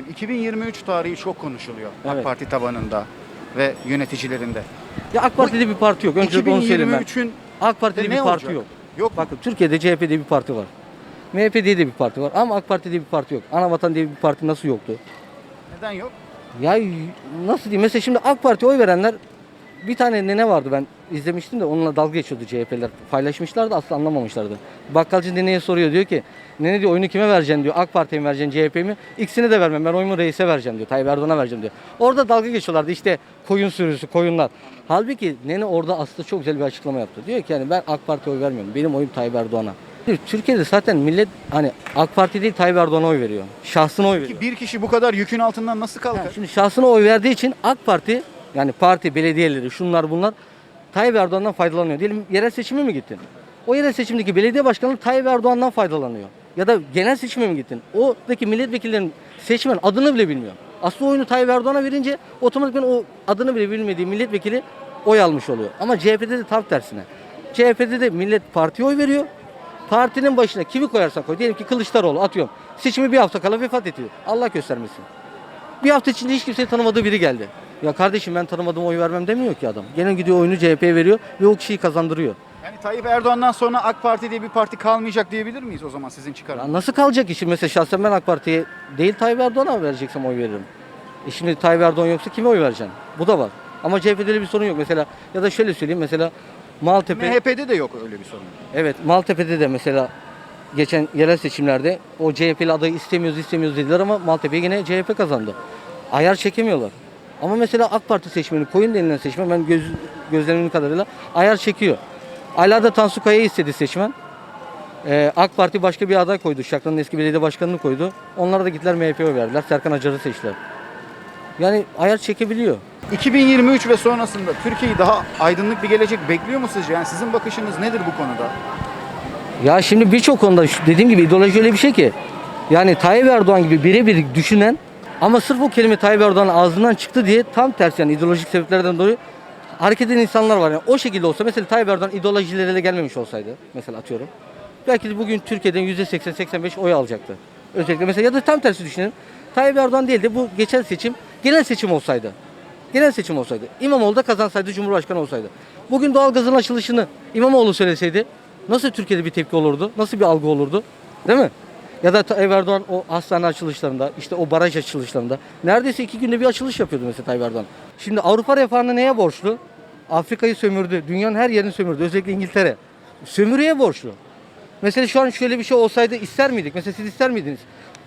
Şimdi 2023 tarihi çok konuşuluyor AK Evet. Parti tabanında ve yöneticilerinde. Ya AK Parti'de bir parti yok. Önce onu söyleyeyim ben. 2023'ün AK Parti'de ne bir parti olacak? yok. yok mu? Bakın Türkiye'de CHP'de bir parti var. MHP'de de bir parti var ama AK Parti'de bir parti yok. Anavatan diye bir parti nasıl yoktu? Neden yok? Ya y- nasıl diyeyim? Mesela şimdi AK Parti'ye oy verenler bir tane nene vardı ben izlemiştim de onunla dalga geçiyordu CHP'ler. Paylaşmışlardı aslında anlamamışlardı. Bakkalcı neneye soruyor diyor ki nene diyor oyunu kime vereceksin diyor. AK Parti'ye mi vereceksin CHP'ye mi? İkisini de vermem ben oyumu reise vereceğim diyor. Tayyip Erdoğan'a vereceğim diyor. Orada dalga geçiyorlardı işte koyun sürüsü koyunlar. Halbuki nene orada aslında çok güzel bir açıklama yaptı. Diyor ki yani ben AK Parti'ye oy vermiyorum. Benim oyum Tayyip Erdoğan'a. Türkiye'de zaten millet hani AK Parti değil Tayyip Erdoğan'a oy veriyor. Şahsına oy veriyor. Bir kişi bu kadar yükün altından nasıl kalkar? Ha, Şimdi şahsına oy verdiği için AK Parti yani parti belediyeleri şunlar bunlar Tayyip Erdoğan'dan faydalanıyor. Diyelim yerel seçime mi gittin? O yerel seçimdeki belediye başkanı Tayyip Erdoğan'dan faydalanıyor. Ya da genel seçime mi gittin? Oradaki milletvekillerinin seçmen adını bile bilmiyor. Aslında oyunu Tayyip Erdoğan'a verince otomatikman o adını bile bilmediği milletvekili oy almış oluyor. Ama CHP'de de tam tersine. CHP'de de millet partiye oy veriyor. Partinin başına kimi koyarsan koy. Diyelim ki Kılıçdaroğlu atıyorum. Seçimi bir hafta kala vefat ediyor. Allah göstermesin. Bir hafta içinde hiç kimseyi tanımadığı biri geldi. Ya kardeşim ben tanımadığım oy vermem demiyor ki adam. Gene gidiyor oyunu CHP'ye veriyor ve o kişiyi kazandırıyor. Yani Tayyip Erdoğan'dan sonra AK Parti diye bir parti kalmayacak diyebilir miyiz o zaman sizin çıkarınız? Ya nasıl kalacak işi? Mesela şahsen ben AK Parti'ye değil Tayyip Erdoğan'a vereceksem oy veririm. E şimdi Tayyip Erdoğan yoksa kime oy vereceksin? Bu da var. Ama CHP'de bir sorun yok. Mesela ya da şöyle söyleyeyim mesela Maltepe MHP'de de yok öyle bir sorun. Evet Maltepe'de de mesela geçen yerel seçimlerde o CHP'li adayı istemiyoruz istemiyoruz dediler ama Maltepe'ye yine CHP kazandı. Ayar çekemiyorlar. Ama mesela AK Parti seçmeni, koyun denilen seçmen ben göz, gözlemim kadarıyla ayar çekiyor. Aylarda Tansu Kaya'yı istedi seçmen. Ee, AK Parti başka bir aday koydu. Şakran'ın eski belediye başkanını koydu. Onlar da gittiler MHP'ye verdiler. Serkan Acar'ı seçtiler. Yani ayar çekebiliyor. 2023 ve sonrasında Türkiye'yi daha aydınlık bir gelecek bekliyor mu sizce? Yani sizin bakışınız nedir bu konuda? Ya şimdi birçok konuda dediğim gibi ideoloji öyle bir şey ki yani Tayyip Erdoğan gibi birebir düşünen ama sırf o kelime Tayyip Erdoğan'ın ağzından çıktı diye tam tersi yani ideolojik sebeplerden dolayı hareket eden insanlar var. Yani o şekilde olsa mesela Tayyip Erdoğan ideolojileriyle gelmemiş olsaydı mesela atıyorum. Belki de bugün Türkiye'den %80-85 oy alacaktı. Özellikle mesela ya da tam tersi düşünelim. Tayyip Erdoğan değil de bu geçen seçim genel seçim olsaydı. Genel seçim olsaydı. İmamoğlu da kazansaydı Cumhurbaşkanı olsaydı. Bugün doğalgazın açılışını İmamoğlu söyleseydi nasıl Türkiye'de bir tepki olurdu? Nasıl bir algı olurdu? Değil mi? Ya da Tayyip Erdoğan o hastane açılışlarında, işte o baraj açılışlarında neredeyse iki günde bir açılış yapıyordu mesela Tayyip Erdoğan. Şimdi Avrupa refahını neye borçlu? Afrika'yı sömürdü, dünyanın her yerini sömürdü, özellikle İngiltere. Sömürüye borçlu. Mesela şu an şöyle bir şey olsaydı ister miydik? Mesela siz ister miydiniz?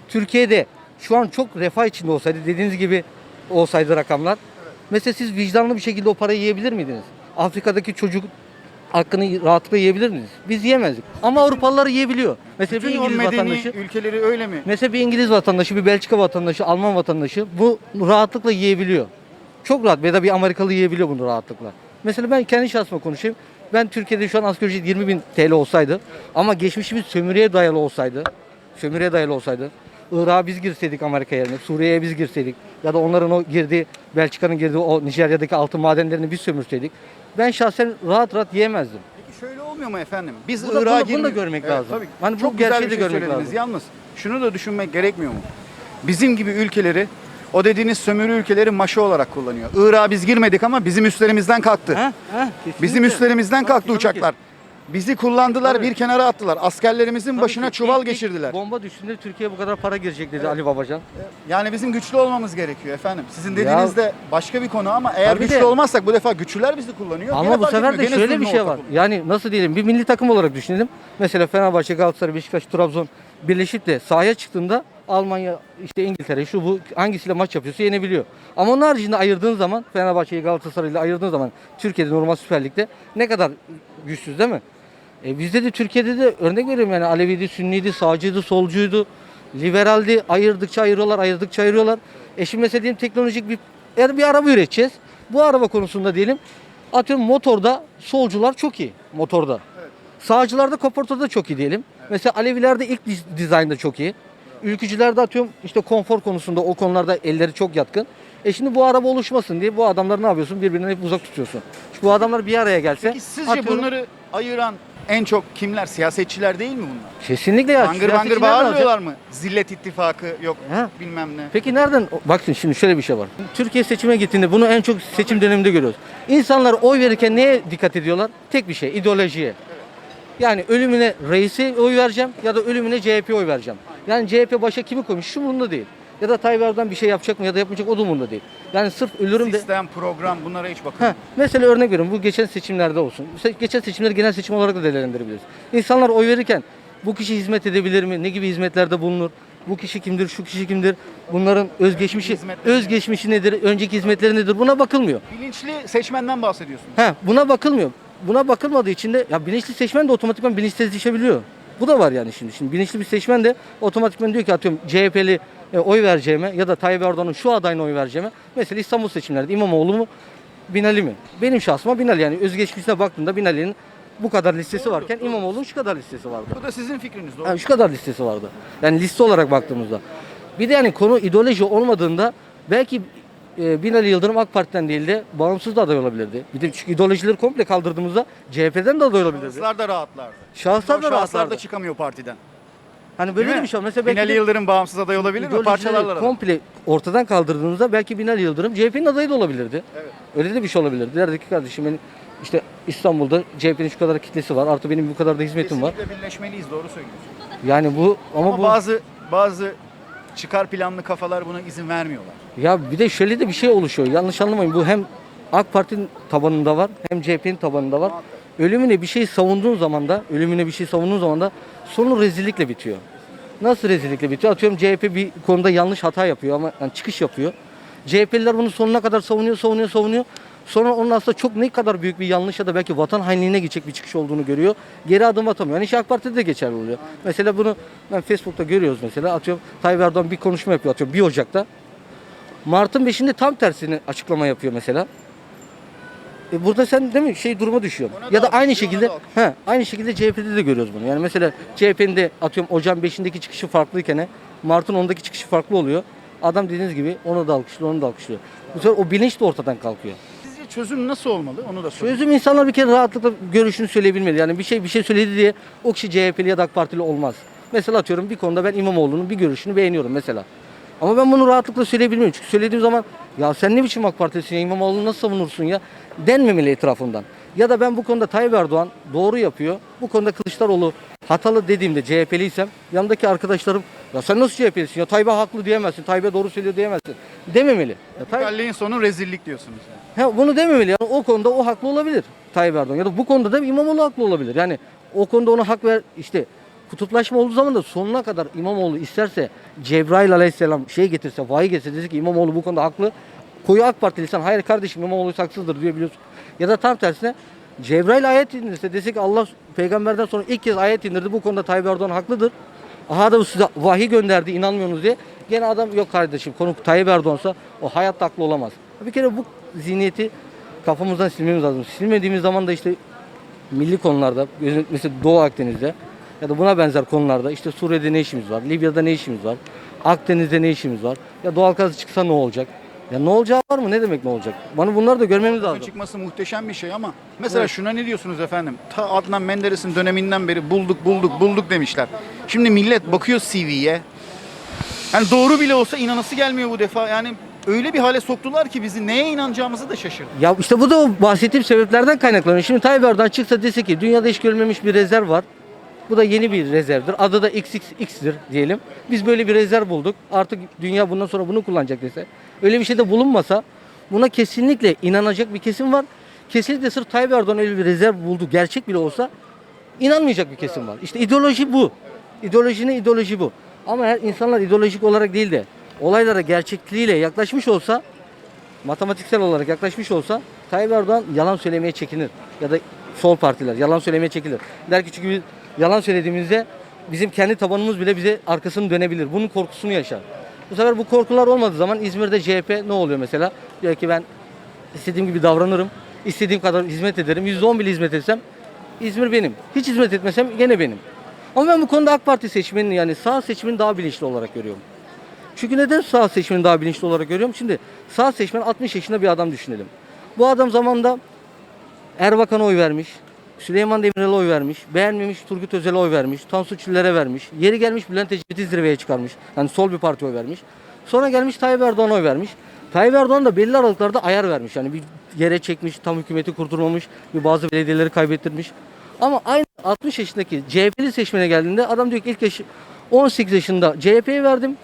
Türkiye'de şu an çok refah içinde olsaydı, dediğiniz gibi olsaydı rakamlar. Mesela siz vicdanlı bir şekilde o parayı yiyebilir miydiniz? Afrika'daki çocuk hakkını rahatlıkla yiyebilir miyiz? Biz yiyemezdik. Ama Avrupalılar yiyebiliyor. Mesela bir Bütün o İngiliz medeni vatandaşı ülkeleri öyle mi? Mesela bir İngiliz vatandaşı, bir Belçika vatandaşı, Alman vatandaşı bu rahatlıkla yiyebiliyor. Çok rahat ya da bir Amerikalı yiyebiliyor bunu rahatlıkla. Mesela ben kendi şahsıma konuşayım. Ben Türkiye'de şu an asgari ücret 20 bin TL olsaydı ama geçmişimiz sömürüye dayalı olsaydı, sömürüye dayalı olsaydı, Irak'a biz girseydik Amerika yerine, Suriye'ye biz girseydik ya da onların o girdiği, Belçika'nın girdiği o Nijerya'daki altın madenlerini biz sömürseydik, ben şahsen rahat rahat yiyemezdim. Peki şöyle olmuyor mu efendim? Biz Bu Irak'a bunu- bunu da görmek Evet, lazım. Tabii. Hani bu Çok güzel gerçeği bir de şey görmek söylediniz. lazım. Yalnız şunu da düşünmek gerekmiyor mu? Bizim gibi ülkeleri o dediğiniz sömürü ülkeleri maşı olarak kullanıyor. Irak'a biz girmedik ama bizim üstlerimizden kalktı. Ha? Ha? Bizim üstlerimizden kalktı ki. uçaklar. Bizi kullandılar, Tabii. bir kenara attılar. Askerlerimizin Tabii başına ki. çuval İlk- ilk geçirdiler. Bomba düştüğünde Türkiye'ye bu kadar para girecek dedi Ali Babacan. Yani bizim güçlü olmamız gerekiyor efendim. Sizin Ya- dediğiniz de başka bir konu ama eğer Tabii güçlü de. olmazsak bu defa güçlüler bizi kullanıyor. Ama bu sefer de şöyle bir şey var. oluyor. Yani nasıl diyelim bir milli takım olarak düşünelim. Mesela Fenerbahçe, Galatasaray, Beşiktaş, Trabzon birleşip de sahaya çıktığında Almanya, işte İngiltere, şu bu hangisiyle maç yapıyorsa yenebiliyor. Ama onun haricinde ayırdığın zaman Fenerbahçe'yi Galatasaray'la ayırdığın zaman Türkiye'de normal Süper Lig'de ne kadar güçsüz değil mi? E bizde de Türkiye'de de örnek veriyorum yani Aleviydi, Sünniydi, sağcıydı, solcuydu, liberaldi. Ayırdıkça ayırıyorlar, ayırdıkça ayırıyorlar. E şimdi mesela diyelim teknolojik bir eğer bir araba üreteceğiz. Bu araba konusunda diyelim atıyorum motorda solcular çok iyi motorda. Sağcılarda kaportada çok iyi diyelim. Mesela Alevilerde ilk diz- dizaynda çok iyi. Ülkücülerde atıyorum işte konfor konusunda o konularda elleri çok yatkın. E şimdi bu araba oluşmasın diye bu adamları ne yapıyorsun? Birbirinden hep uzak tutuyorsun. Şu bu adamlar bir araya gelse Peki sizce atıyorum- bunları ayıran en çok kimler? Siyasetçiler değil mi bunlar? Kesinlikle ya. Bangır bangır de bağırmıyorlar mı? Zillet ittifakı yok Ha. bilmem ne. Peki nereden? Bakın şimdi şöyle bir şey var. Türkiye seçime gittiğinde bunu en çok seçim döneminde görüyoruz. İnsanlar oy verirken neye dikkat ediyorlar? Tek bir şey, ideolojiye. Yani ölümüne reisi oy vereceğim ya da ölümüne CHP oy vereceğim. Yani CHP başa kimi koymuş şu umurunda değil. Ya da Tayyip Erdoğan bir şey yapacak mı ya da yapmayacak o da umurunda değil. Yani sırf ölürüm de... Sistem, program bunlara hiç bakın. Mesela örnek veriyorum bu geçen seçimlerde olsun. Geçen seçimleri genel seçim olarak da değerlendirebiliriz. İnsanlar oy verirken bu kişi hizmet edebilir mi? Ne gibi hizmetlerde bulunur? Bu kişi kimdir? Şu kişi kimdir? Bunların özgeçmişi, Hizmetleri özgeçmişi nedir? Önceki hizmetleri nedir? Buna bakılmıyor. Bilinçli seçmenden bahsediyorsunuz. He, buna bakılmıyor. Buna bakılmadığı için de ya bilinçli seçmen de otomatikman bilinçsizleşebiliyor. Bu da var yani şimdi. Şimdi bilinçli bir seçmen de otomatikman diyor ki atıyorum CHP'li e, oy vereceğime ya da Tayyip Erdoğan'ın şu adayına oy vereceğime. Mesela İstanbul seçimlerinde İmamoğlu mu Binali mi? Benim şahsıma Binali yani özgeçmişine baktığımda Binali'nin bu kadar listesi varken İmamoğlu'nun şu kadar listesi vardı. Bu da sizin fikriniz doğru. Yani şu kadar listesi vardı. Yani liste olarak baktığımızda. Bir de yani konu ideoloji olmadığında belki e, Binali Yıldırım AK Parti'den değil de bağımsız da aday olabilirdi. Bir de çünkü ideolojileri komple kaldırdığımızda CHP'den de aday olabilirdi. Şahıslar da rahatlardı. Şahıslar da Şahıslar rahatlardı. da çıkamıyor partiden. Hani böyle Değil de mi? bir şey. Mesela belki Binali de Yıldırım bağımsız aday olabilir mi? ideolojileri Parçalarlar. adamı. komple ortadan kaldırdığınızda belki Binali Yıldırım CHP'nin adayı da olabilirdi. Evet. Öyle de bir şey olabilirdi. Derdi ki kardeşim benim işte İstanbul'da CHP'nin şu kadar kitlesi var. Artı benim bu kadar da hizmetim var. Kesinlikle birleşmeliyiz doğru söylüyorsun. Yani bu ama, Ama bu bazı bazı çıkar planlı kafalar buna izin vermiyorlar. Ya bir de şöyle de bir şey oluşuyor. Yanlış anlamayın. Bu hem AK Parti'nin tabanında var hem CHP'nin tabanında var. Ölümüne bir şey savunduğun zaman da ölümüne bir şey savunduğun zaman da sonu rezillikle bitiyor. Nasıl rezillikle bitiyor? Atıyorum CHP bir konuda yanlış hata yapıyor ama yani çıkış yapıyor. CHP'liler bunu sonuna kadar savunuyor, savunuyor, savunuyor. Sonra onun aslında çok ne kadar büyük bir yanlış ya da belki vatan hainliğine gidecek bir çıkış olduğunu görüyor. Geri adım atamıyor. Yani AK Parti'de de geçerli oluyor. Mesela bunu ben Facebook'ta görüyoruz mesela. Atıyorum Tayyip Erdoğan bir konuşma yapıyor atıyorum 1 Ocak'ta. Mart'ın 5'inde tam tersini açıklama yapıyor mesela. E burada sen değil mi şey duruma düşüyorsun. Ona da Ya da alkış, aynı ona şekilde da he, aynı şekilde CHP'de de görüyoruz bunu. Yani mesela CHP'nin de atıyorum Ocağın 5'indeki çıkışı farklıyken Mart'ın 10'daki çıkışı farklı oluyor. Adam dediğiniz gibi onu da alkışlıyor, onu da alkışlıyor. Bu sefer o bilinç de ortadan kalkıyor. Sizce çözüm nasıl olmalı? Onu da sorayım. Çözüm insanlar bir kere rahatlıkla görüşünü söyleyebilmeli. Yani bir şey bir şey söyledi diye o kişi CHP'li ya da AK Partili olmaz. Mesela atıyorum bir konuda ben İmamoğlu'nun bir görüşünü beğeniyorum mesela. Ama ben bunu rahatlıkla söyleyebilmiyorum. Çünkü söylediğim zaman ya sen ne biçim AK Partilisin ya İmamoğlu'nu nasıl savunursun ya denmemeli etrafımdan. Ya da ben bu konuda Tayyip Erdoğan doğru yapıyor. Bu konuda Kılıçdaroğlu hatalı dediğimde CHP'liysem yanındaki arkadaşlarım ya sen nasıl CHP'lisin ya Tayyip'e haklı diyemezsin. Tayyip'e doğru söylüyor diyemezsin. Dememeli. Ya Tayyip- sonu rezillik diyorsunuz. Yani. Ha, bunu dememeli. Yani o konuda o haklı olabilir Tayyip Erdoğan. Ya da bu konuda da İmamoğlu haklı olabilir. Yani o konuda ona hak ver işte kutuplaşma olduğu zaman da sonuna kadar İmamoğlu isterse Cebrail aleyhisselam şey getirse, vahiy getirse dese ki İmamoğlu bu konuda haklı. Koyu AK Partiliysen hayır kardeşim İmamoğlu haksızdır diyebiliyorsun. Ya da tam tersine Cebrail ayet indirse dese ki Allah peygamberden sonra ilk kez ayet indirdi bu konuda Tayyip Erdoğan haklıdır. Aha da size vahiy gönderdi inanmıyorsunuz diye. Gene adam yok kardeşim konu Tayyip Erdoğan'sa o hayatta haklı olamaz. Bir kere bu zihniyeti kafamızdan silmemiz lazım. Silmediğimiz zaman da işte milli konularda mesela Doğu Akdeniz'de ya da buna benzer konularda işte Suriye'de ne işimiz var, Libya'da ne işimiz var, Akdeniz'de ne işimiz var, ya doğal gaz çıksa ne olacak? Ya ne olacağı var mı? Ne demek ne olacak? Bana bunları da görmemiz lazım. Çıkması muhteşem bir şey ama mesela Evet. şuna ne diyorsunuz efendim? Ta Adnan Menderes'in döneminden beri bulduk bulduk bulduk demişler. Şimdi millet bakıyor CV'ye. Yani doğru bile olsa inanası gelmiyor bu defa. Yani öyle bir hale soktular ki bizi neye inanacağımızı da şaşırdık. Ya işte bu da bahsettiğim sebeplerden kaynaklanıyor. Şimdi Tayyip Erdoğan çıksa dese ki dünyada hiç görülmemiş bir rezerv var. Bu da yeni bir rezervdir. Adı da XXX'dir diyelim. Biz böyle bir rezerv bulduk. Artık dünya bundan sonra bunu kullanacak dese. Öyle bir şey de bulunmasa buna kesinlikle inanacak bir kesim var. Kesinlikle sırf Tayyip Erdoğan öyle bir rezerv buldu. Gerçek bile olsa inanmayacak bir kesim var. İşte ideoloji bu. İdeoloji ne? İdeoloji bu. Ama eğer insanlar ideolojik olarak değil de olaylara gerçekliğiyle yaklaşmış olsa matematiksel olarak yaklaşmış olsa Tayyip Erdoğan yalan söylemeye çekinir. Ya da sol partiler yalan söylemeye çekilir. Der ki çünkü biz yalan söylediğimizde bizim kendi tabanımız bile bize arkasını dönebilir. Bunun korkusunu yaşar. Bu sefer bu korkular olmadığı zaman İzmir'de CHP ne oluyor mesela? Diyor ki ben istediğim gibi davranırım. istediğim kadar hizmet ederim. %10 bile hizmet etsem İzmir benim. Hiç hizmet etmesem gene benim. Ama ben bu konuda AK Parti seçmenini yani sağ seçmeni daha bilinçli olarak görüyorum. Çünkü neden sağ seçmeni daha bilinçli olarak görüyorum? Şimdi sağ seçmen 60 yaşında bir adam düşünelim. Bu adam zamanında Erbakan'a oy vermiş. Süleyman Demirel'e oy vermiş. Beğenmemiş Turgut Özel'e oy vermiş. Tansu Çiller'e vermiş. Yeri gelmiş Bülent Ecevit'i zirveye çıkarmış. Yani sol bir parti oy vermiş. Sonra gelmiş Tayyip Erdoğan'a oy vermiş. Tayyip Erdoğan da belli aralıklarda ayar vermiş. Yani bir yere çekmiş, tam hükümeti kurdurmamış, bir bazı belediyeleri kaybettirmiş. Ama aynı 60 yaşındaki CHP'li seçmene geldiğinde adam diyor ki ilk yaş 18 yaşında CHP'ye verdim.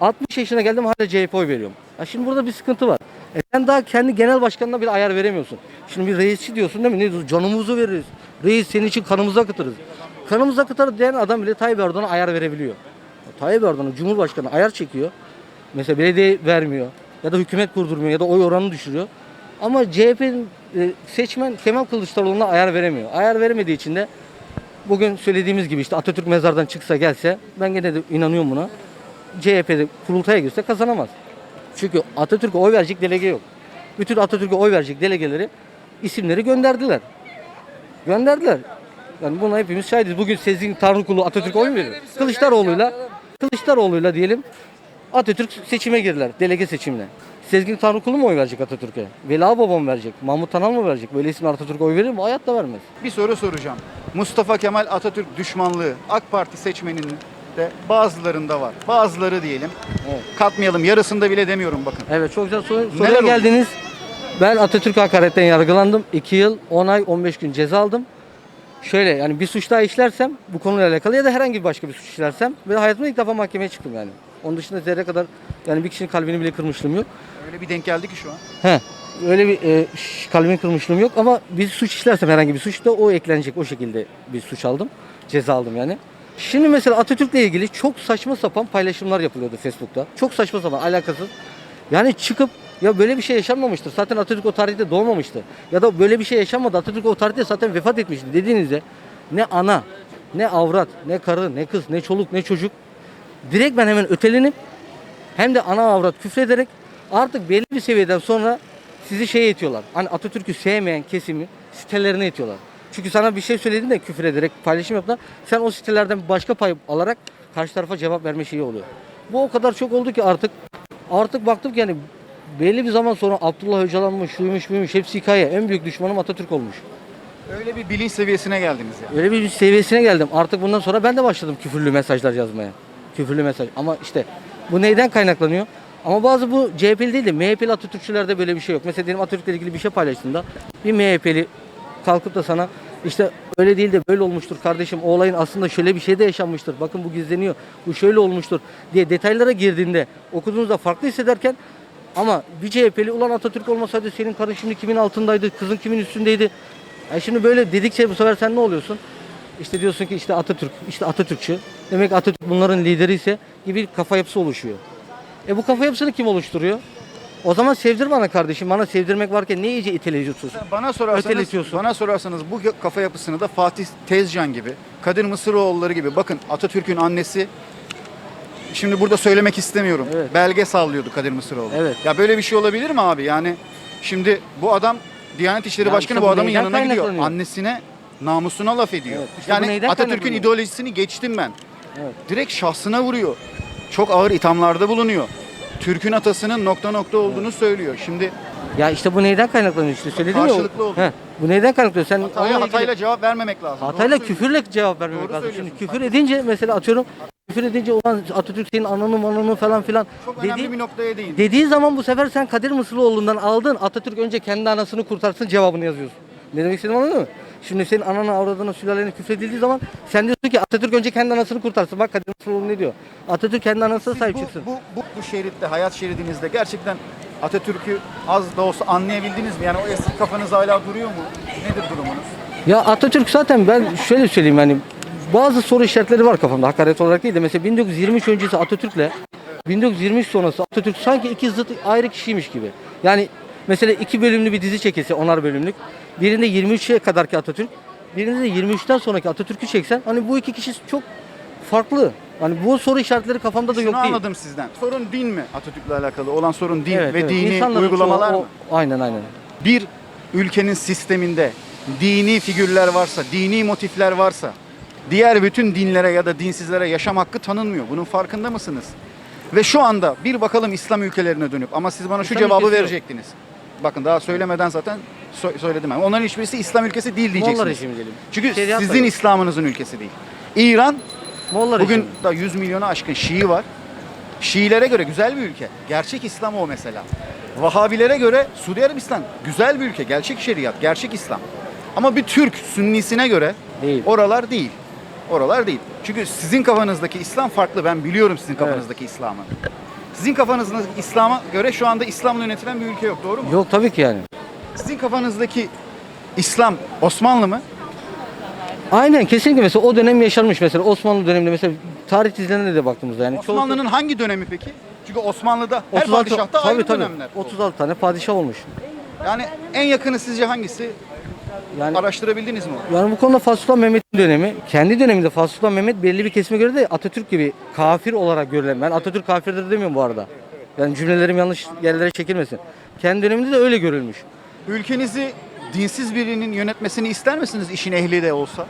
60 yaşına geldim hala CHP oy veriyorum. Ya şimdi burada bir sıkıntı var. E sen daha kendi genel başkanına bir ayar veremiyorsun. Şimdi bir reisçi diyorsun değil mi? Ne diyorsun? Canımızı veririz. Reis senin için kanımızı akıtırız. Kanımızı akıtırız diyen adam bile Tayyip Erdoğan'a ayar verebiliyor. Tayyip Erdoğan'a Cumhurbaşkanı ayar çekiyor. Mesela belediye vermiyor. Ya da hükümet kurdurmuyor ya da oy oranını düşürüyor. Ama CHP'nin e, seçmen Kemal Kılıçdaroğlu'na ayar veremiyor. Ayar veremediği için de bugün söylediğimiz gibi işte Atatürk mezardan çıksa gelse ben gene de inanıyorum buna. CHP'de kurultaya girse kazanamaz. Çünkü Atatürk'e oy verecek delege yok. Bütün Atatürk'e oy verecek delegeleri isimleri gönderdiler. Gönderdiler. Yani buna hepimiz şahidiz. Bugün Sezgin Tanrıkulu Atatürk'e oy mu veriyor? Kılıçdaroğlu'yla Kılıçdaroğlu'yla diyelim Atatürk seçime girdiler. Delege seçimine. Sezgin Tanrıkulu mu oy verecek Atatürk'e? Veli Ağababa mı verecek? Mahmut Tanal mı verecek? Böyle isimler Atatürk'e oy verir mi? Hayatta vermez. Bir soru soracağım. Mustafa Kemal Atatürk düşmanlığı AK Parti seçmeninin de bazılarında var. Bazıları diyelim. Katmayalım. Yarısında bile demiyorum bakın. Evet çok güzel soru, Neler soruya oldu? geldiniz. Ben Atatürk hakaretten yargılandım. 2 yıl, 10 ay, 15 gün ceza aldım. Şöyle yani bir suç daha işlersem bu konuyla alakalı ya da herhangi bir başka bir suç işlersem ve hayatımda ilk defa mahkemeye çıktım yani. Onun dışında zerre kadar yani bir kişinin kalbini bile kırmışlığım yok. Öyle bir denk geldi ki şu an. He. Öyle bir e, ş- kalbini kırmışlığım yok ama bir suç işlersem herhangi bir suç da o eklenecek. O şekilde bir suç aldım. Ceza aldım yani. Şimdi mesela Atatürk'le ilgili çok saçma sapan paylaşımlar yapılıyordu Facebook'ta. Çok saçma sapan alakasız. Yani çıkıp ya böyle bir şey yaşanmamıştır. Zaten Atatürk o tarihte doğmamıştı. Ya da böyle bir şey yaşanmadı. Atatürk o tarihte zaten vefat etmişti dediğinizde ne ana, ne avrat, ne karı, ne kız, ne çoluk, ne çocuk direkt ben hemen ötelenip hem de ana avrat küfrederek artık belli bir seviyeden sonra sizi şey etiyorlar. Hani Atatürk'ü sevmeyen kesimi sitelerine etiyorlar. Çünkü sana bir şey söylediğinde küfür ederek paylaşım yaptılar. Sen o sitelerden başka pay alarak karşı tarafa cevap verme şeyi oluyor. Bu o kadar çok oldu ki artık artık baktım ki yani belli bir zaman sonra Abdullah Öcalan mı şuymuş buymuş hepsi hikaye. En büyük düşmanım Atatürk olmuş. Öyle bir bilinç seviyesine geldiniz ya. Öyle bir seviyesine geldim. Artık bundan sonra ben de başladım küfürlü mesajlar yazmaya. Küfürlü mesaj. Ama işte bu neyden kaynaklanıyor? Ama bazı bu CHP'li değil de MHP'li Atatürkçülerde böyle bir şey yok. Mesela diyelim Atatürk'le ilgili bir şey paylaştığında bir MHP'li kalkıp da sana işte öyle değil de böyle olmuştur kardeşim o olayın aslında şöyle bir şey de yaşanmıştır. Bakın bu gizleniyor. Bu şöyle olmuştur diye detaylara girdiğinde okuduğunuzda farklı hissederken ama bir CHP'li ulan Atatürk olmasaydı senin karın şimdi kimin altındaydı, kızın kimin üstündeydi. Yani şimdi böyle dedikçe bu sefer sen ne oluyorsun? İşte diyorsun ki işte Atatürk, işte Atatürkçü. Demek Atatürk bunların lideri ise gibi kafa yapısı oluşuyor. E bu kafa yapısını kim oluşturuyor? O zaman sevdir bana kardeşim. Bana sevdirmek varken ne iyice iteleyiyorsun? Bana sorarsanız, Öteletiyorsun. bana sorarsanız bu kafa yapısını da Fatih Tezcan gibi, Kadir Mısıroğulları gibi. Bakın Atatürk'ün annesi Şimdi burada söylemek istemiyorum. Evet. Belge sallıyordu Kadir Mısıroğlu. Evet. Ya böyle bir şey olabilir mi abi? Yani şimdi bu adam Diyanet İşleri Ya Başkanı işte bu bu adamın neyden yanına gidiyor. kaynaklanıyor? Annesine namusuna laf ediyor. Evet, işte bu yani neyden Atatürk'ün kaynaklanıyor? ideolojisini geçtim ben. Evet. Direkt şahsına vuruyor. Çok ağır ithamlarda bulunuyor. Türk'ün atasının nokta nokta olduğunu söylüyor. Şimdi Ya işte bu neyden kaynaklanıyor işte söyledim ya. Karşılıklı oldu. He, bu neyden kaynaklanıyor? Sen hataya, onunla ilgili- hatayla cevap vermemek lazım. Hatayla Doğru küfürle cevap vermemek Doğru lazım. Şimdi söylüyorsun. küfür edince mesela atıyorum küfür edince ulan Atatürk senin ananı mananı falan filan Çok önemli bir noktaya değin. dediği zaman bu sefer sen Kadir Mısırlıoğlu'ndan aldın Atatürk önce kendi anasını kurtarsın cevabını yazıyorsun. Ne demek istediğimi anladın mı? Şimdi senin anana avradına sülalene küfredildiği zaman sen diyorsun ki Atatürk önce kendi anasını kurtarsın. Bak Kadir Mısırlıoğlu ne diyor? Atatürk kendi anasına Siz sahip bu, çıksın. bu, bu, bu şeritte, hayat şeridinizde gerçekten Atatürk'ü az da olsa anlayabildiniz mi? Yani o eski kafanız hala duruyor mu? Nedir durumunuz? Ya Atatürk zaten ben şöyle söyleyeyim yani bazı soru işaretleri var kafamda hakaret olarak değil de mesela 1923 öncesi Atatürk'le 1923 sonrası Atatürk sanki iki zıt ayrı kişiymiş gibi. Yani mesela iki bölümlü bir dizi çekilse onar bölümlük. Birinde 23'e kadarki Atatürk, birinde de 23'ten sonraki Atatürk'ü çeksen hani bu iki kişi çok farklı. Hani bu soru işaretleri kafamda da Şunu yok değil. anladım sizden. Sorun din mi? Atatürk'le alakalı olan sorun din Evet, ve evet. dini İnsanların uygulamalar çoğu mı? o- aynen aynen. Bir ülkenin sisteminde dini figürler varsa, dini motifler varsa diğer bütün dinlere ya da dinsizlere yaşam hakkı tanınmıyor. Bunun farkında mısınız? Ve şu anda bir bakalım İslam ülkelerine dönüp ama siz bana şu İslam cevabı ülkesi yok. verecektiniz. Bakın daha söylemeden zaten so- söyledim ben. Onların hiçbirisi İslam ülkesi değil diyeceksiniz. Molla rejimi diyelim. Çünkü Şeriat da sizin yok. İslam'ınızın ülkesi değil. İran Molla bugün rejimi. da 100 milyona aşkın Şii var. Şiilere göre güzel bir ülke. Gerçek İslam o mesela. Vahabilere göre Suudi Arabistan güzel bir ülke. Gerçek şeriat, gerçek İslam. Ama bir Türk sünnisine göre Değil. oralar değil. Oralar değil. Çünkü sizin kafanızdaki İslam farklı. Ben biliyorum sizin kafanızdaki İslam'ı. Sizin kafanızdaki İslam'a göre şu anda İslam'la yönetilen bir ülke yok. Doğru mu? Yok tabii ki yani. Sizin kafanızdaki İslam Osmanlı mı? Aynen kesinlikle mesela o dönem yaşanmış mesela Osmanlı döneminde mesela tarih dizilerine de baktığımızda yani. çoğu- Osmanlı'nın hangi dönemi peki? Çünkü Osmanlı'da her 36 padişahta tabii, ayrı tabii. dönemler. 36 tane padişah olmuş. Yani en yakını sizce hangisi? Yani Araştırabildiniz mi? yani bu konuda Fatih Sultan Mehmet'in dönemi kendi döneminde Fatih Sultan Mehmet belli bir kesime göre de Atatürk gibi kafir olarak görülen. Ben Atatürk kafirdir demiyorum bu arada. Yani cümlelerim yanlış yerlere çekilmesin. Kendi döneminde de öyle görülmüş. Ülkenizi dinsiz birinin yönetmesini ister misiniz işin ehli de olsa?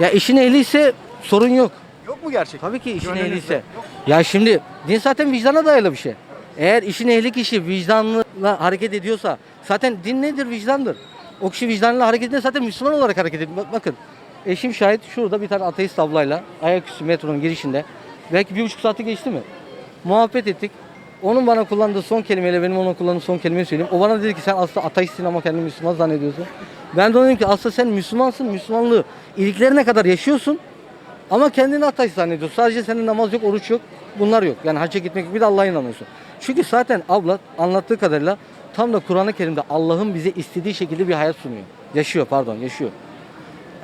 Ya işin ehli ise sorun yok. Yok mu gerçekten? Tabii ki işin Gönlünüzde. ehli ise. Ya şimdi din zaten vicdana dayalı bir şey. Eğer işin ehli kişi vicdanla hareket ediyorsa zaten din nedir? Vicdandır. O kişi vicdanla hareket ediyor zaten Müslüman olarak hareket ediyor. Bak- Bakın eşim şahit şurada bir tane ateist ablayla ayaküstü metronun girişinde belki bir buçuk saati geçti mi? Muhabbet ettik. Onun bana kullandığı son kelimeyle benim ona kullandığım son kelimeyi söyleyeyim. O bana dedi ki sen aslında ateistsin ama kendini Müslüman zannediyorsun. Ben de ona dedim ki aslında sen Müslümansın. Müslümanlığı iliklerine kadar yaşıyorsun. Ama kendini ateist zannediyorsun. Sadece senin namaz yok, oruç yok. Bunlar yok. Yani hacca gitmek. Bir de Allah'a inanıyorsun. Çünkü zaten abla anlattığı kadarıyla tam da Kur'an-ı Kerim'de Allah'ın bize istediği şekilde bir hayat sunuyor. Yaşıyor pardon yaşıyor.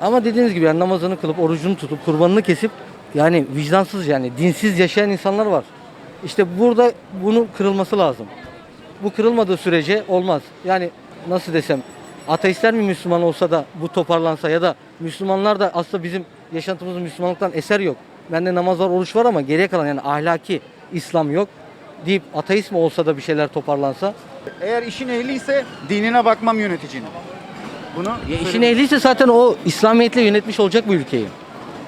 Ama dediğiniz gibi yani namazını kılıp, orucunu tutup, kurbanını kesip yani vicdansız yani dinsiz yaşayan insanlar var. İşte burada bunun kırılması lazım. Bu kırılmadığı sürece olmaz. Yani nasıl desem ateistler mi Müslüman olsa da bu toparlansa ya da Müslümanlar da aslında bizim yaşantımızın Müslümanlıktan eser yok. Bende namaz var, oruç var ama geriye kalan yani ahlaki İslam yok deyip ateist mi olsa da bir şeyler toparlansa. Eğer işin ehli ise dinine bakmam yöneticinin. Bunu Ya işin ehliyse zaten o İslamiyetle yönetmiş olacak bu ülkeyi.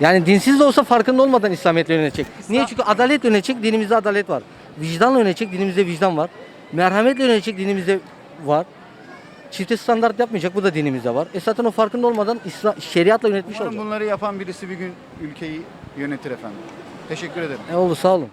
Yani dinsiz de olsa farkında olmadan İslamiyetle yönetecek. Niye? Çünkü adalet yönetecek, dinimizde adalet var. Vicdanla yönetecek, dinimizde vicdan var. Merhametle yönetecek, dinimizde var. Çifte standart yapmayacak, bu da dinimizde var. E zaten o farkında olmadan İslam, şeriatla yönetmiş Umarım olacak. bunları yapan birisi bir gün ülkeyi yönetir efendim. Teşekkür ederim. E oldu, sağ olun.